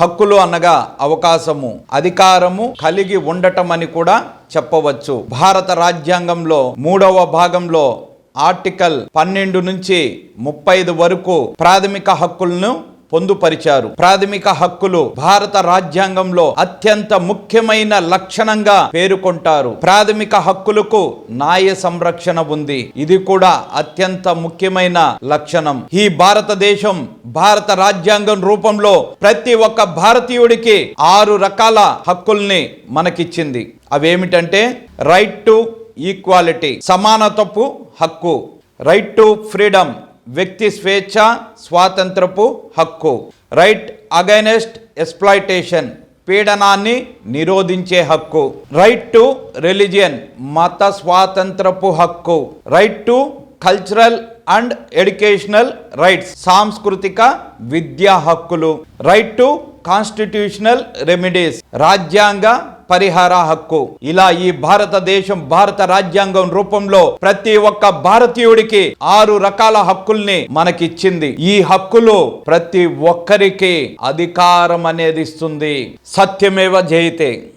హక్కులు అనగా అవకాశము అధికారము కలిగి ఉండటం అని కూడా చెప్పవచ్చు. భారత రాజ్యాంగంలో మూడవ భాగంలో ఆర్టికల్ పన్నెండు నుంచి ముప్పై ఐదు వరకు ప్రాథమిక హక్కులను పొందుపరిచారు. ప్రాథమిక హక్కులు భారత రాజ్యాంగంలో అత్యంత ముఖ్యమైన లక్షణంగా పేర్కొంటారు. ప్రాథమిక హక్కులకు న్యాయ సంరక్షణ ఉంది. ఇది కూడా అత్యంత ముఖ్యమైన లక్షణం. ఈ భారతదేశం భారత రాజ్యాంగం రూపంలో ప్రతి ఒక్క భారతీయుడికి ఆరు రకాల హక్కుల్ని మనకిచ్చింది. అవేమిటంటే రైట్ టు ఈక్వాలిటీ సమానతపు హక్కు రైట్ టు ఫ్రీడమ్ వ్యక్తి స్వేచ్ఛ స్వాతంత్రపు హక్కు రైట్ అగైనెస్ట్ ఎక్స్ప్లాయిటేషన్ పీడనాన్ని నిరోధించే హక్కు రైట్ టు రిలిజియన్ మత స్వాతంత్రపు హక్కు right to cultural and educational rights సాంస్కృతిక విద్యా హక్కులు రైట్ టు కాన్స్టిట్యూషనల్ రెమిడీస్ రాజ్యాంగ పరిహార హక్కు. ఇలా ఈ భారతదేశం భారత రాజ్యాంగం రూపంలో ప్రతి ఒక్క భారతీయుడికి ఆరు రకాల హక్కుల్ని మనకిచ్చింది. ఈ హక్కులు ప్రతి ఒక్కరికి అధికారం అనేది ఇస్తుంది. సత్యమేవ జయితే.